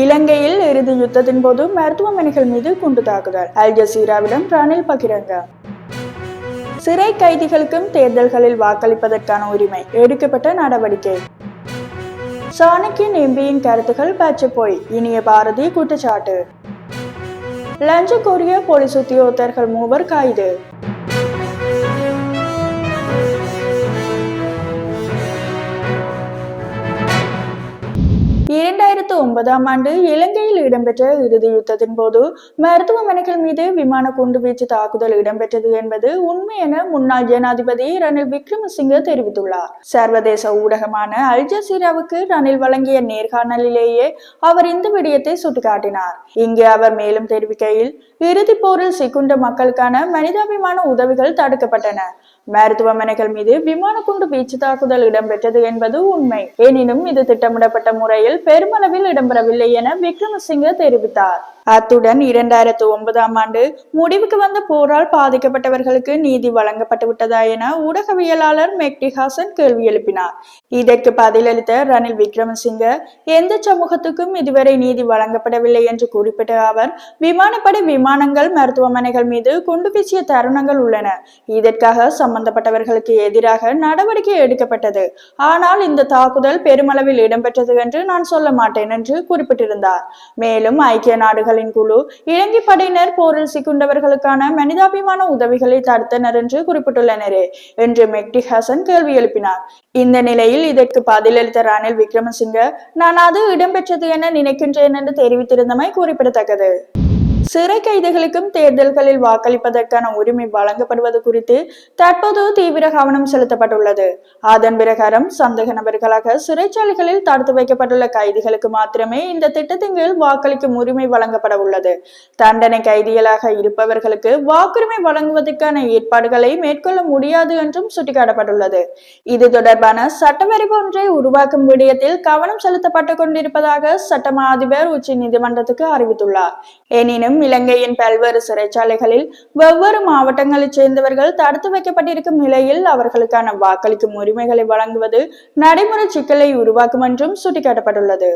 இலங்கையில் இறுதி யுத்தத்தின் போது மருத்துவமனைகள் மீது குண்டு தாக்குதல். அல் ஜசீராவிடம் ரணில் பகிரங்க. சிறை கைதிகளுக்கும் தேர்தல்களில் வாக்களிப்பதற்கான உரிமை. எடுக்கப்பட்ட நடவடிக்கை. சாணக்கியன் எம்பியின் கருத்துக்கள் பச்சை போய் இனிய பாரதி குற்றச்சாட்டு. லஞ்ச கோரிய போலீஸ் உத்தியோகத்தர்கள் மூவர் கைது. இரண்டாயிரத்து ஒன்பதாம் ஆண்டு இலங்கையில் இடம்பெற்ற இறுதி யுத்தத்தின் போது மருத்துவமனைகள் மீது விமான குண்டுவீச்சு தாக்குதல் இடம்பெற்றது என்பது உண்மை என முன்னாள் ஜனாதிபதி ரணில் விக்ரமசிங்க தெரிவித்துள்ளார். சர்வதேச ஊடகமான அல் ஜசீராவுக்கு ரணில் வழங்கிய நேர்காணலிலேயே அவர் இந்த விடயத்தை சுட்டிக்காட்டினார். இங்கு அவர் மேலும் தெரிவிக்கையில் இறுதிப் போரில் சிக்குண்ட மக்களுக்கான மனிதாபிமான உதவிகள் தடுக்கப்பட்டன. மருத்துவமனைகள் மீது விமான குண்டு வீச்சு தாக்குதல் இடம்பெற்றது என்பது உண்மை. எனினும் இது திட்டமிடப்பட்ட முறையில் பெருமளவில் இடம்பெறவில்லை என விக்ரமசிங்க தெரிவித்தார். அத்துடன் இரண்டாயிரத்து ஒன்பதாம் ஆண்டு முடிவுக்கு வந்த போரால் பாதிக்கப்பட்டவர்களுக்கு நீதி வழங்கப்பட்டு விட்டதா என ஊடகவியலாளர் மெக்டி ஹாசன் கேள்வி எழுப்பினார். இதற்கு பதிலளித்த ரணில் விக்ரமசிங்க எந்த சமூகத்துக்கும் இதுவரை நீதி வழங்கப்படவில்லை என்று குறிப்பிட்ட அவர் விமானப்படை விமானங்கள் மருத்துவமனைகள் மீது குண்டு வீசிய தருணங்கள் உள்ளன. இதற்காக சம்பந்தப்பட்டவர்களுக்கு எதிராக நடவடிக்கை எடுக்கப்பட்டது. ஆனால் இந்த தாக்குதல் பெருமளவில் இடம்பெற்றது என்று நான் சொல்ல மாட்டேன் என்று குறிப்பிட்டிருந்தார். மேலும் ஐக்கிய நாடுகளின் குழு இலங்கை படையினர் போரில் சிக்குண்டவர்களுக்கான மனிதாபிமான உதவிகளை தடுத்தனர் என்று குறிப்பிட்டுள்ளனர் என்று மெக்டி ஹாசன் கேள்வி எழுப்பினார். இந்த நிலையில் இதற்கு பதிலளித்த ரணில் விக்ரமசிங்க நான் அது இடம்பெற்றது என நினைக்கின்றேன் என்று தெரிவித்திருந்தமை குறிப்பிடத்தக்கது. சிறை கைதிகளுக்கும் தேர்தல்களில் வாக்களிப்பதற்கான உரிமை வழங்கப்படுவது குறித்து தற்போது தீவிர கவனம் செலுத்தப்பட்டுள்ளது. அதன் பிரகாரம் சந்தேக நபர்களாக சிறைச்சாலைகளில் தடுத்து வைக்கப்பட்டுள்ள கைதிகளுக்கு மாத்திரமே இந்த திட்டத்தின் கீழ் வாக்களிக்கும் உரிமை வழங்கப்பட உள்ளது. தண்டனை கைதிகளாக இருப்பவர்களுக்கு வாக்குரிமை வழங்குவதற்கான ஏற்பாடுகளை மேற்கொள்ள முடியாது என்றும் சுட்டிக்காட்டப்பட்டுள்ளது. இது தொடர்பான சட்டவரைவு ஒன்றை உருவாக்கும் விடயத்தில் கவனம் செலுத்தப்பட்டுக் கொண்டிருப்பதாக சட்டமா அதிபர் உச்ச நீதிமன்றத்துக்கு அறிவித்துள்ளார். எனினும் இலங்கையின் பல்வேறு சிறைச்சாலைகளில் வெவ்வேறு மாவட்டங்களைச் சேர்ந்தவர்கள் தடுத்து வைக்கப்பட்டிருக்கும் நிலையில் அவர்களுக்கான வாக்களிக்கும் உரிமைகளை வழங்குவது நடைமுறை சிக்கலை உருவாக்கும் என்றும் சுட்டிக்காட்டப்பட்டுள்ளது.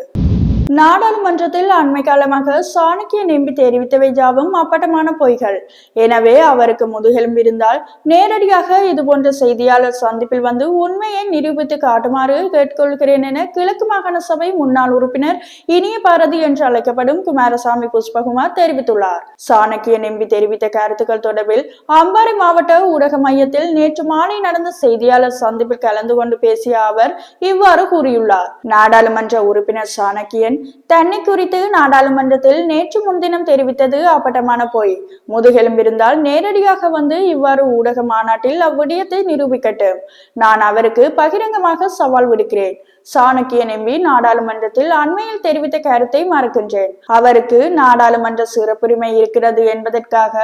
நாடாளுமன்றத்தில் அண்மை காலமாக சாணக்கிய நம்பி தெரிவித்தவை யாவும் அப்பட்டமான பொய்கள். எனவே அவருக்கு முதுகெலும்பு இருந்தால் நேரடியாக இது போன்ற செய்தியாளர் சந்திப்பில் வந்து உண்மையை நிரூபித்து காட்டுமாறு கேட்டுக்கொள்கிறேன் என கிழக்கு மாகாண சபை முன்னாள் உறுப்பினர் இனிய பாரதி என்று அழைக்கப்படும் குமாரசாமி புஷ்பகுமார் தெரிவித்துள்ளார். சாணக்கிய நம்பி தெரிவித்த கருத்துக்கள் தொடர்பில் அம்பாறை மாவட்ட ஊடக மையத்தில் நேற்று மாலை நடந்த செய்தியாளர் சந்திப்பில் கலந்து கொண்டு பேசிய அவர் இவ்வாறு கூறியுள்ளார். நாடாளுமன்ற உறுப்பினர் சாணக்கியன் தன்னை குறித்து நாடாளுமன்றத்தில் நேற்று முன்தினம் தெரிவித்தது அப்பட்டமான பொய். முதுகெலும்பிருந்தால் நேரடியாக வந்து இவ்வாறு ஊடக மாநாட்டில் அவ்விடயத்தை நிரூபிக்கட்டும். நான் அவருக்கு பகிரங்கமாக சவால் விடுக்கிறேன். சாணக்கிய நம்பி நாடாளுமன்றத்தில் அண்மையில் தெரிவித்த கருத்தை மறக்கின்றேன். அவருக்கு நாடாளுமன்ற சிறப்புரிமை இருக்கிறது என்பதற்காக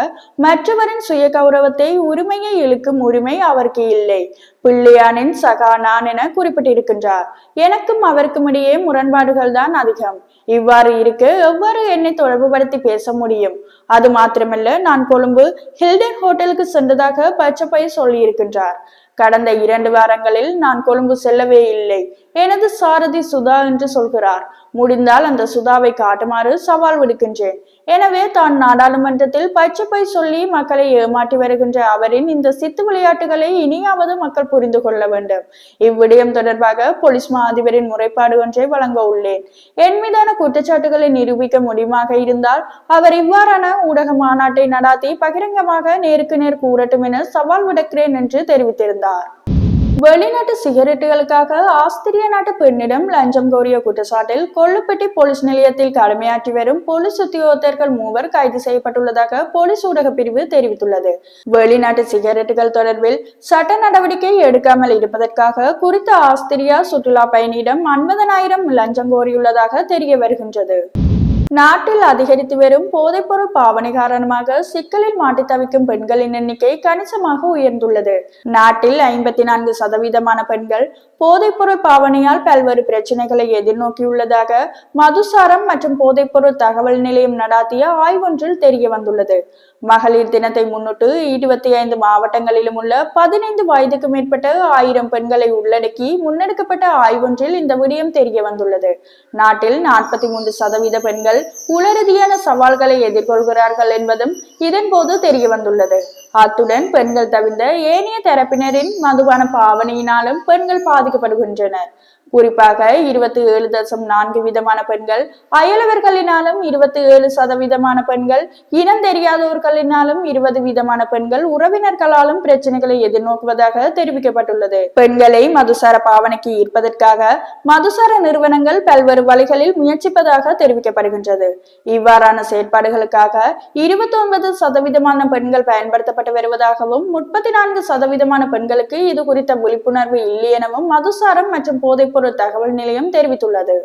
மற்றவரின் சுய கௌரவத்தை உரிமையை இழுக்கும் உரிமை அவருக்கு இல்லை. பிள்ளையானின் சகா நான் என குறிப்பிட்டிருக்கின்றார். எனக்கும் அவருக்கும் இடையே முரண்பாடுகள் தான் அதிகம். இவ்வாறு இருக்க எவ்வாறு என்னை தொடர்புபடுத்தி பேச முடியும்? அது மாத்திரமல்ல நான் கொழும்பு ஹில்டன் ஹோட்டலுக்கு சென்றதாக பச்சப்பை சொல்லியிருக்கின்றார். கடந்த இரண்டு வாரங்களில் நான் கொழும்பு செல்லவே இல்லை. எனது சாரதி சுதா என்று சொல்கிறார். முடிந்தால் அந்த சுதாவை காட்டுமாறு சவால் விடுக்கின்றேன். எனவே தான் நாடாளுமன்றத்தில் பச்சைப்பை சொல்லி மக்களை ஏமாற்றி வருகின்ற அவரின் இந்த சித்து விளையாட்டுகளை இனியாவது மக்கள் புரிந்து கொள்ள வேண்டும். இவ்விடயம் தொடர்பாக போலீஸ் மா அதிபரின் முறைப்பாடு ஒன்றை வழங்க உள்ளேன். என் மீதான குற்றச்சாட்டுகளை நிரூபிக்க முடியுமாக இருந்தால் அவர் இவ்வாறான ஊடக மாநாட்டை நடாத்தி பகிரங்கமாக நேருக்கு நேர் கூறட்டும் என சவால் விடுக்கிறேன் என்று தெரிவித்திருந்தார். வெளிநாட்டு சிகரெட்டுகளுக்காக ஆஸ்திரிய நாட்டு பெண்ணிடம் லஞ்சம் கோரிய குற்றச்சாட்டில் கொள்ளுப்பட்டி போலீஸ் நிலையத்தில் கடமையாற்றி வரும் போலீஸ் உத்தியோகத்தர்கள் மூவர் கைது செய்யப்பட்டுள்ளதாக போலீஸ் ஊடக பிரிவு தெரிவித்துள்ளது. வெளிநாட்டு சிகரெட்டுகள் தொடர்பில் சட்ட நடவடிக்கை எடுக்காமல் இருப்பதற்காக குறித்த ஆஸ்திரியா சுற்றுலா பயணியிடம் ஐம்பதனாயிரம் லஞ்சம் கோரியுள்ளதாக தெரிய வருகின்றது. நாட்டில் அதிகரித்து வரும் போதைப்பொருள் பாவனை காரணமாக சிக்கலில் மாட்டி தவிக்கும் பெண்களின் எண்ணிக்கை கணிசமாக உயர்ந்துள்ளது. நாட்டில் ஐம்பத்தி நான்கு சதவீதமான பெண்கள் போதைப்பொருள் பாவனையால் பல்வேறு பிரச்சனைகளை எதிர்நோக்கியுள்ளதாக மதுசாரம் மற்றும் போதைப்பொருள் தகவல் நிலையம் நடாத்திய ஆய்வொன்றில் தெரிய வந்துள்ளது. மகளிர் தினத்தை முன்னிட்டு இருபத்தி ஐந்து மாவட்டங்களிலும் உள்ள பதினைந்து வயதுக்கு மேற்பட்ட ஆயிரம் பெண்களை உள்ளடக்கி முன்னெடுக்கப்பட்ட ஆய்வொன்றில் இந்த விடயம் தெரிய வந்துள்ளது. நாட்டில் நாற்பத்தி மூன்று சதவீத பெண்கள் உளரதியான சவால்களை எதிர்கொள்கிறார்கள் என்பதும் இதன்போது தெரிய வந்துள்ளது. அத்துடன் பெண்கள் தவிர்ந்த ஏனைய தரப்பினரின் மதுபான பாவனையினாலும் பெண்கள் பாதி பாதிக்கப்படுகின்றனர் குறிப்பாக இருபத்தி ஏழு தசம் நான்கு விதமான பெண்கள் அயலவர்களினாலும் இருபத்தி ஏழு சதவீதமான பெண்கள் இனம் தெரியாதவர்களினாலும் இருபது விதமான பெண்கள் உறவினர்களாலும் பிரச்சனைகளை எதிர்நோக்குவதாக தெரிவிக்கப்பட்டுள்ளது. பெண்களை மதுசார பாவனைக்கு ஈர்ப்பதற்காக மதுசார நிறுவனங்கள் பல்வேறு வழிகளில் முயற்சிப்பதாக தெரிவிக்கப்படுகின்றது. இவ்வாறான செயற்பாடுகளுக்காக இருபத்தி ஒன்பது சதவீதமான பெண்கள் பயன்படுத்தப்பட்டு வருவதாகவும் முப்பத்தி நான்கு சதவீதமான பெண்களுக்கு இது குறித்த விழிப்புணர்வு இல்லை எனவும் மதுசாரம் மற்றும் போதைப்பொருள் தகவல் நிலையம் தெரிவித்துள்ளது.